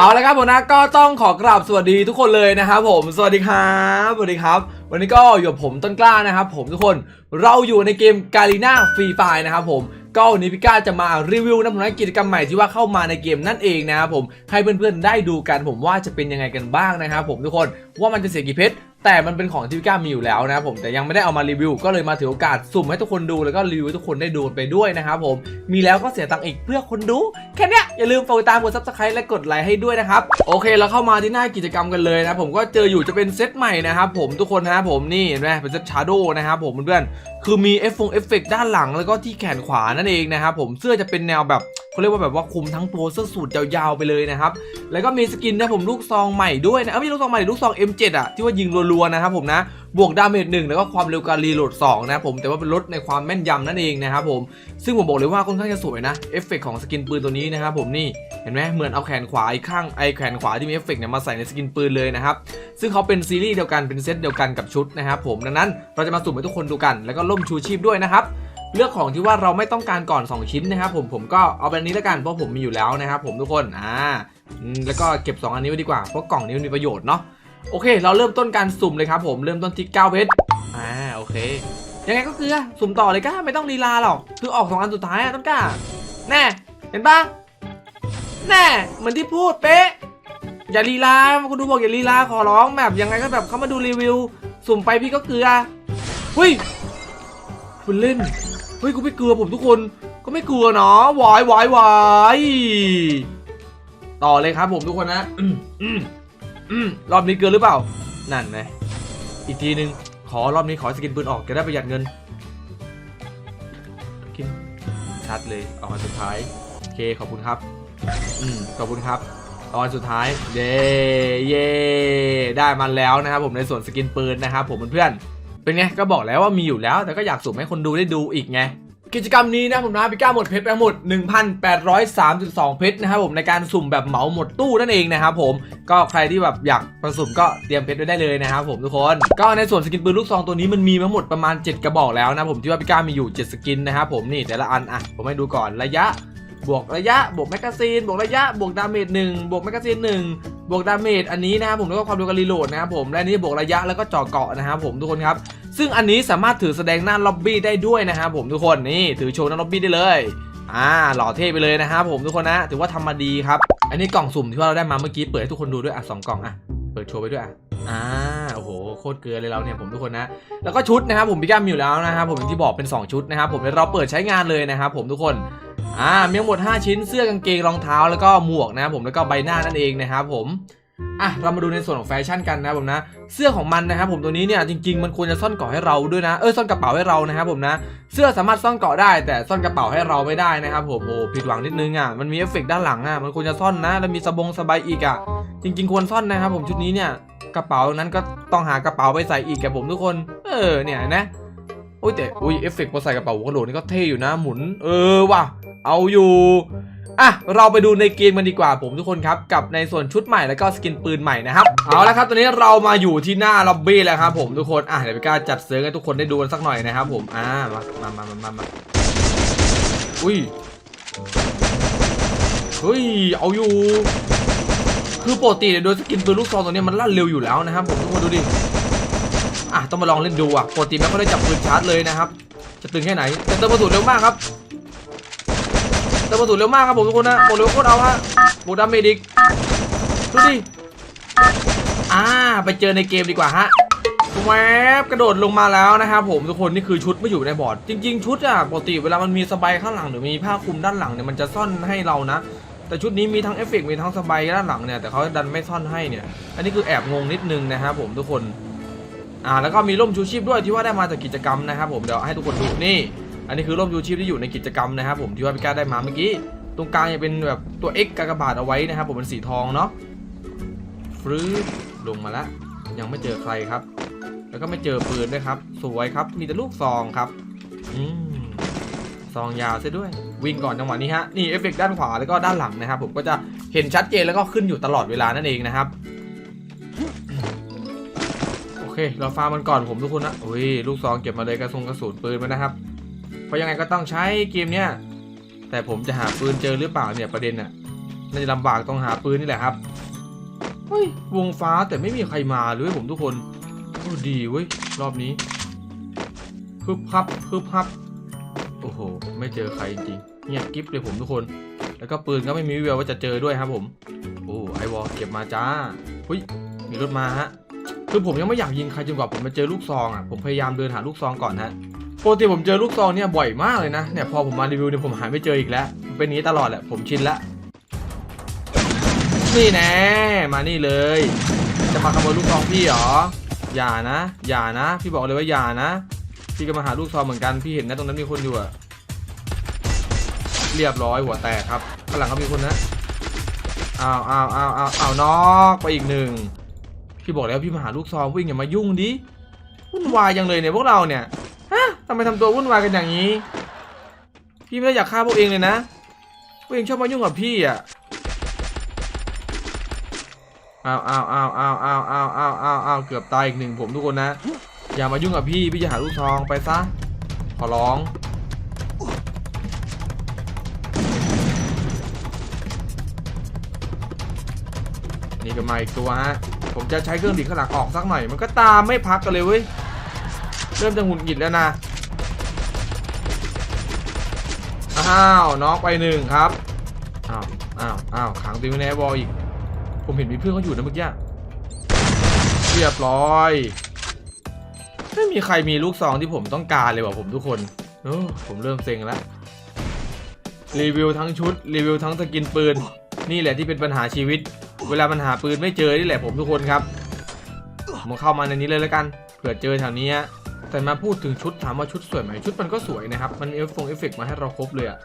เอาละครับผมนะก็ต้องขอกราบสวัสดีทุกคนเลยนะครับผม สวัสดีครับสวัสดีครับ วันนี้ก็อยู่กับผมต้นกล้านะครับผมทุกคนเราอยู่ในเกมกาลีนาฟรีไฟนะครับผมก็วันนี้พี่ก้าจะมารีวิวนะผมนะกิจกรรมใหม่ที่ว่าเข้ามาในเกมนั่นเองนะครับผมให้เพื่อนๆได้ดูกันผมว่าจะเป็นยังไงกันบ้างนะครับผมทุกคนว่ามันจะเสียกี่เพชร แต่มันเป็นของที่พี่ก้ามีอยู่แล้วนะครับผมแต่ยังไม่ได้เอามารีวิว ก็เลยมาถือโอกาสสุ่มให้ทุกคนดูแล้วก็รีวิวให้ทุกคนได้ดูไปด้วยนะครับผมมีแล้วก็เสียตังค์อีกเพื่อคนดู แค่นี้อย่าลืมฝากติดตามกด subscribe และกดไลค์ให้ด้วยนะครับโอเคเราเข้ามาที่หน้ากิจกรรมกันเลยนะผมก็เจออยู่จะเป็นเซตใหม่นะครับผมทุกคนนะครับผมนี่เห็นไหมเป็นเซตชาร์โดนะครับผมเพื่อน คือมีเอฟฟงเอฟเฟกด้านหลังแล้วก็ที่แขนขวานั่นเองนะครับผมเสื้อจะเป็นแนวแบบเขาเรียกว่าแบบว่าคุมทั้งตัวเสื้อสูทยาวๆไปเลยนะครับ แล้วก็มีสกินนะผมลูกซองใหม่ด้วยนะเออไม่ใช่ลูกซองใหม่ลูกซอง M7 อะที่ว่ายิงรัวๆนะครับผมนะบวกดาเมจหนึ่งแล้วก็ความเร็วการรีโหลด2นะครับผมแต่ว่าเป็นลดในความแม่นยำนั่นเองนะครับผมซึ่งผมบอกเลยว่าค่อนข้างจะสวยนะเอฟเฟกต์ของสกินปืนตัวนี้นะครับผมนี่เห็นไหมเหมือนเอาแขนขวาอีกข้างไอแขนขวาที่มีเอฟเฟกต์เนี่ยมาใส่ในสกินปืนเลยนะครับซึ่งเขาเป็นซีรีส์เดียวกันเป็นเซตเดียวกันกับชุดนะครับผมดังนั้นเราจะมาสุ่มให้ทุกคนดูกัน แล้วก็ล่มชูชีพด้วยนะครับเลือกของที่ว่าเราไม่ต้องการก่อน 2 ชิ้นนะครับผมผมก็เอาแบบนี้แล้วกันเพราะผมมีอยู่แล้วนะครับผมทุกคนอ่าแล้วก็เก็บ 2 อันนี้ไว้ดีกว่าเพราะกล่องนี้มันมีประโยชน์เนาะ โอเค เราเริ่มต้นการสุ่มเลยครับผมเริ่มต้นที่9เพชรอ่าโอเค ยังไงก็คือสุ่มต่อเลยก้าไม่ต้องลีลาหรอกคือออกสองอันสุดท้ายอะต้นกล้าแน่เห็นปะแน่เหมือนที่พูดเป๊ะอย่าลีลาคุณดูบอกอย่าลีลาขอร้องแบบยังไงก็แบบเขามาดูรีวิว สุ่มไปพี่ก็เกลือเฮ้ยคุณเล่นเฮ้ยกูไม่เกลือผมทุกคนก็ไม่เกลือเนาะวายวายวายต่อเลยครับผมทุกคนนะอืมอืมอืม รอบนี้เกลือหรือเปล่า นั่นไงอีกทีนึง ขอรอบนี้ขอสกินปืนออกจะได้ประหยัดเงินกินชัดเลยเอาอันสุดท้ายโอเคขอบคุณครับ อืมขอบคุณครับเอาอันสุดท้าย เย้เย้ได้มันแล้วนะครับผมในส่วนสกินปืนนะครับผมเพื่อนๆเป็นไงก็บอกแล้วว่ามีอยู่แล้วแต่ก็อยากสุ่มให้คนดูได้ดูอีกไง กิจกรรมนี้นะผมนะพี่ก้าหมดเพชรไปทั้งหมด 1,832 เพชรนะครับผมในการสุ่มแบบเหมาหมดตู้นั่นเองนะครับผมก็ใครที่แบบอยากประสุ่มก็เตรียมเพชรไว้ได้เลยนะครับผมทุกคนก็ในส่วนสกินปืนลูกซองตัวนี้มันมีมาหมดประมาณ 7 กระบอกแล้วนะผมที่ว่าพี่ก้ามีอยู่ 7 สกินนะครับผมนี่แต่ละอันอะผมให้ดูก่อนระยะ บวกระยะ บวกแมกกาซีน บวกระยะ บวกดาเมจหนึ่งบวกแมกกาซีนหนึ่งบวกดาเมจอันนี้นะครับผมแล้วก็ความเร็วการรีโหลดนะครับผมและนี้บวกระยะแล้วก็เจ่อเกาะนะครับผมทุกคนครับ ซึ่งอันนี้สามารถถือแสดงหน้าล็อบบี้ได้ด้วยนะครับผมทุกคนนี่ถือโชว์หน้าล็อบบี้ได้เลยอ่าหล่อเท่ไปเลยนะครับผมทุกคนนะถือว่าทำมาดีครับ อันนี้กล่องสุ่มที่ว่าเราได้มาเมื่อกี้เปิดให้ทุกคนดูด้วยอะสองกล่องอะเปิดโชว์ไปด้วยอะอ่าโอ้โหโคตรเกลือเลยเราเนี่ยผมทุกคนนะ แล้วก็ชุดนะครับผมพี่ก้ามอยู่แล้วนะครับผมอย่างที่บอกเป็น 2 ชุดนะครับผมเดี๋ยวเราเปิดใช้งานเลยนะครับผมทุกคน อ่ามีทั้งหมด 5 ชิ้นเสื้อกางเกงรองเท้าแล้วก็หมวกนะครับผมแล้วก็ใบหน้านั่นเองนะครับผมอะเรามาดูในส่วนของแฟชั่นกันนะผมนะ เสื้อของมันนะครับผมตัวนี้เนี่ยจริงๆมันควรจะซ่อนเกาะให้เราด้วยนะเออซ่อนกระเป๋าให้เรานะครับผมนะ เสื้อสามารถซ่อนเกาะได้ แต่ซ่อนกระเป๋าให้เราไม่ได้นะครับผมโอ้ผิดหวังนิดนึงอะมันมีเอฟเฟกต์ด้านหลังอะมันควรจะซ่อนนะแล้วมีสบงสบายอีกอะจริง ๆ ควรซ่อนนะครับผมชุดนี้เนี่ยกระเป๋านั้นก็ต้องหากระเป๋าไปใส่อีกแกผมทุกคน เออเนี่ยนะ โอ้ยแต่อุ้ยเอฟเฟกต์พอใส่กระเป๋าหัวกระโหลกนี่ก็เท่อยู่นะหมุน เออว่ะ เอาอยู่อะเราไปดูในเกมกันดีกว่าผมทุกคนครับ กับในส่วนชุดใหม่แล้วก็สกินปืนใหม่นะครับเอาละครับตอนนี้เรามาอยู่ที่หน้าล็อบบี้แล้วครับผมทุกคนอะเดี๋ยวไปกล้าจัดเซิร์ฟให้ทุกคนได้ดูกันสักหน่อยนะครับผมอ่ามามามามามามาอุ้ยเฮ้ยเอาอยู่ คือปกติเนี่ยโดยสกินปืนลูกซองตัวนี้มันลั่นเร็วอยู่แล้วนะครับผมทุกคนดูดิ อะต้องมาลองเล่นดูอะปกติไม่ค่อยได้จับปืนชาร์จเลยนะครับ จะตึงแค่ไหนแต่เติมกระสุนเร็วมากครับเติมกระสุนเร็วมากครับผมทุกคนนะบอกเลยว่าโคตรเอาฮะบวกดาเมจอีกดูดิอ่าไปเจอในเกมดีกว่าฮะแวบกระโดดลงมาแล้วนะครับผมทุกคนนี่คือชุดไม่อยู่ในบอร์ด จริง ๆ ชุดอะปกติเวลามันมีสบายข้างหลังหรือมีผ้าคลุมด้านหลังเนี่ยมันจะซ่อนให้เรานะแต่ชุดนี้มีทั้งเอฟเฟกต์มีทั้งสบายด้านหลังเนี่ยแต่เขาดันไม่ซ่อนให้เนี่ยอันนี้คือแอบงงนิดนึงนะครับผมทุกคน อ่าแล้วก็มีร่มชูชีพด้วยที่ว่าได้มาจากกิจกรรมนะครับผมเดี๋ยวให้ทุกคนดูนี่ อันนี้คือร่มชูชีพที่อยู่ในกิจกรรมนะครับผมที่ว่าพี่ก้าได้มาเมื่อกี้ตรงกลางจะเป็นแบบตัว X กากบาทเอาไว้นะครับผมเป็นสีทองเนาะฟรืดลงมาแล้วยังไม่เจอใครครับ แล้วก็ไม่เจอปืนด้วยครับ สวยครับมีแต่ลูกซองครับอืมซองยาวซะด้วย วิ่งก่อนจังหวะนี้ฮะนี่เอฟเฟกด้านขวาแล้วก็ด้านหลังนะครับ ผมก็จะเห็นชัดเจนแล้วก็ขึ้นอยู่ตลอดเวลานั่นเองนะครับ เคเราฟาร์มมันก่อนผมทุกคนนะอุ้ยลูกซองเก็บมาเลยกระสุนกระสุนปืนมานะครับ เพราะยังไงก็ต้องใช้เกมเนี้ยแต่ผมจะหาปืนเจอหรือเปล่าเนี่ยประเด็นน่ะน่าจะลำบากต้องหาปืนนี่แหละครับเฮ้ยวงฟ้าแต่ไม่มีใครมาเลยผมทุกคนโอ้ดีเว้ยรอบนี้ฮึบฮับฮึบฮับโอ้โห ไม่เจอใครจริงเงียบกิ๊บเลยผมทุกคน แล้วก็ปืนก็ไม่มีวิววว่าจะเจอด้วยครับผม โอ้ไอวอลเก็บมาจ้าเฮ้ยมีรถมาฮะ คือผมยังไม่อยากยิงใครจนกว่าผมมาเจอลูกซองอะผมพยายามเดินหาลูกซองก่อนฮะปกติผมเจอลูกซองเนี่ยบ่อยมากเลยนะเนี่ยพอผมมารีวิวเนี่ยผมหาไม่เจออีกแล้วเป็นนี้ตลอดแหละผมชินละนี่แน่มานี่เลย จะมาขโมยลูกซองพี่เหรออย่านะ อย่านะ พี่บอกเลยว่าอย่านะ พี่ก็มาหาลูกซองเหมือนกันพี่เห็นนะตรงนั้นมีคนอยู่อะเรียบร้อยหัวแตกครับข้างหลังเขามีคนนะอ้าวอ้าวอ้าวอ้าวอ้าวนอกไปอีกหนึ่ง พี่บอกแล้วพี่มาหาลูกซองวิ่งอย่ามายุ่งดิวุ่นวายจังเลยเนี่ยพวกเราเนี่ยฮะทำไมทำตัววุ่นวายกันอย่างนี้ พี่ไม่ได้อยากฆ่าพวกเองเลยนะพวกเองชอบมายุ่งกับพี่อะอ้าวอ้าวอ้าวอ้าวอ้าวอ้าวอ้าวอ้าวอ้าวเกือบตายอีกหนึ่งผมทุกคนนะ อย่ามายุ่งกับพี่พี่จะหาลูกซองไปซะขอร้องนี่ก็มาอีกตัวฮะ ผมจะใช้เครื่องดีดข้างหลังออกสักหน่อย มันก็ตามไม่พักกันเลยเว้ย เริ่มจะหงุดหงิดแล้วนะ อ้าวน็อกไปหนึ่งครับ อ้าว อ้าว อ้าวขังตัวเองไว้ในบอลอีก ผมเห็นมีเพื่อนเขาอยู่นะเมื่อกี้ เรียบร้อย ไม่มีใครมีลูกซองที่ผมต้องการเลยว่ะผมทุกคนโอ้ผมเริ่มเซ็งแล้ว รีวิวทั้งชุด รีวิวทั้งสกินปืน นี่แหละที่เป็นปัญหาชีวิต เวลาปัญหาปืนไม่เจอนี่แหละผมทุกคนครับผมเข้ามาในนี้เลยแล้วกันเผื่อเจอแถวนี้แต่มาพูดถึงชุดถามว่าชุดสวยไหมชุดมันก็สวยนะครับ มันเอฟฟงเอฟเฟกต์มาให้เราครบเลยอะ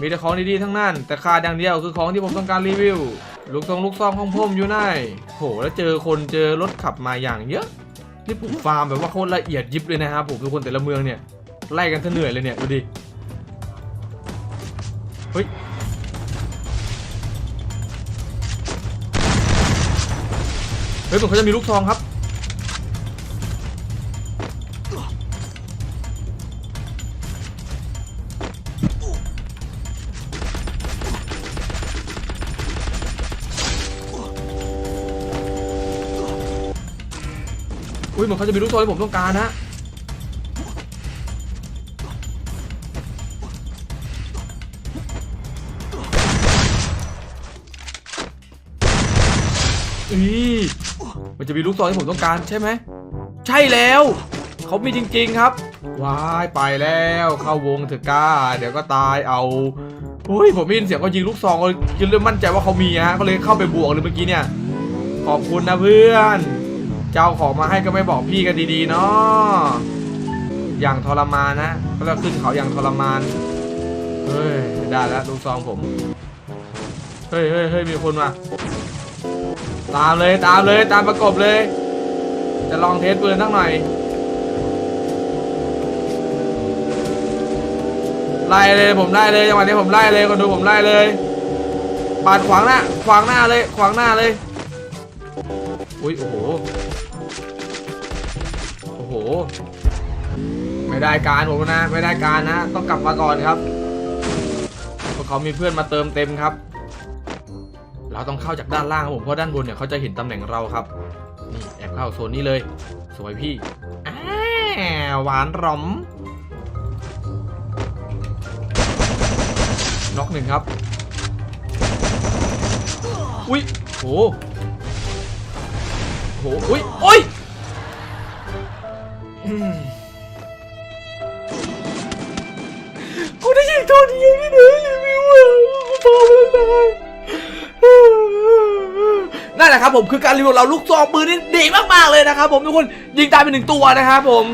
มีแต่ของดีๆทั้งนั้น แต่ขาดอย่างเดียวคือของที่ผมต้องการรีวิว ลูกซองลูกซองของผมอยู่ไหนโหแล้วเจอคนเจอรถขับมาอย่างเยอะนี่ผมฟาร์มแบบว่าโคตรละเอียดยิบเลยนะครับผมทุกคนแต่ละเมืองเนี่ยไล่กันเหนื่อยเลยเนี่ยดูดิเฮ้ย เฮ้ยผมเขาจะมีลูกซองครับ อุ้ยเหมือนเขาจะมีลูกซองที่ผมต้องการนะอี มันจะมีลูกซองที่ผมต้องการใช่ไหม ใช่แล้ว เขามีจริง ๆครับ ว้ายไปแล้วเข้าวงเถอะกล้า เดี๋ยวก็ตายเอาอุ้ยผมได้ยินเสียงเขายิงลูกซองเลยจนเริ่มมั่นใจว่าเขามีฮะก็เลยเข้าไปบวกเลยเมื่อกี้เนี่ย ขอบคุณนะเพื่อน เจ้าของมาให้ก็ไม่บอกพี่กันดีๆเนาะอย่างทรมานนะก็แล้วขึ้นเขาอย่างทรมาน เฮ้ยได้แล้วลูกซองผม เฮ้ยเฮ้ยเฮ้ยมีคนมา ตามเลยตามเลยตามประกบเลย จะลองเทสปืนสักหน่อย ไล่เลยผมไล่เลยจังหวะนี้ผมไล่เลยคนดูผมไล่เลยปาดขวางหน้าขวางหน้าเลยขวางหน้าเลยอุ้ยโอ้โหโอ้โห ไม่ได้การผมนะ ไม่ได้การนะ ต้องกลับมาก่อนครับเพราะเขามีเพื่อนมาเติมเต็มครับ เราต้องเข้าจากด้านล่างครับผมเพราะด้านบนเนี่ยเขาจะเห็นตำแหน่งเราครับนี่แอบเข้าโซนนี้เลย สวยพี่หวานหรอมน็อกหนึ่งครับ อุ้ยโหโหอุ้ยโอ้ยกูได้ยิงตัวเดียวนี่นะรีวิวอะกูพอแล้วนะ นั่นแหละครับผมคือการรีวิวเราลูกซองปืนนี่ดีมากๆเลยนะครับผมทุกคนยิงตายไปหนึ่งตัวนะครับผม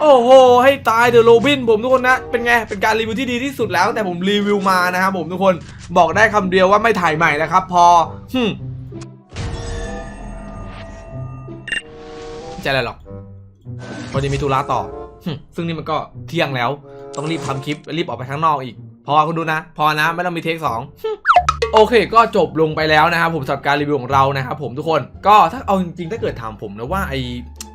โอ้โห ให้ตายเดอะโรบินผมทุกคนนะ เป็นไง เป็นการรีวิวที่ดีที่สุดแล้ว แต่ผมรีวิวมานะครับผมทุกคนบอกได้คำเดียวว่าไม่ถ่ายใหม่นะครับ พอหึมไม่ใช่อะไรหรอกวันนี้มีธุระต่อหึซึ่งนี่มันก็เที่ยงแล้ว ต้องรีบทำคลิปรีบออกไปข้างนอกอีก พอคุณดูนะ พอนะ ไม่ต้องมีเทคสองหึ โอเค ก็จบลงไปแล้วนะครับผมสำหรับการรีวิวของเรานะครับผมทุกคนก็ถ้าเอาจริงๆถ้าเกิดถามผมนะว่าไอ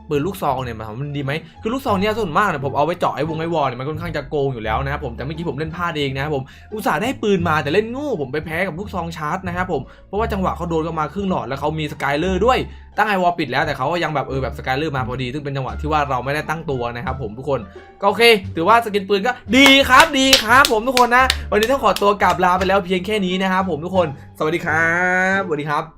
ปืนลูกซองเนี่ยมันถามว่ามันดีไหมคือลูกซองเนี่ยส่วนมากเนี่ยผมเอาไว้เจาะไอ้วงไอ้วอลเนี่ยมันค่อนข้างจะโกงอยู่แล้วนะครับผมแต่เมื่อกี้ผมเล่นพลาดเองนะครับผมอุตส่าห์ได้ปืนมาแต่เล่นงูผมไปแพ้กับลูกซองชาร์จนะครับผมเพราะว่าจังหวะเขาโดนเข้ามาครึ่งหลอดแล้วเขามีสกายเลอร์ด้วยตั้งไอวอลปิดแล้วแต่เขาก็ยังแบบเออแบบสกายเลอร์มาพอดีซึ่งเป็นจังหวะที่ว่าเราไม่ได้ตั้งตัวนะครับผมทุกคนก็โอเค ถือว่าสกินปืนก็ดีครับดีครับ ผมทุกคนนะ วันนี้ต้องขอตัวกลับลาไปแล้วเพียงแค่นี้นะครับผมทุกคน สวัสดีครับสวัสดีครับ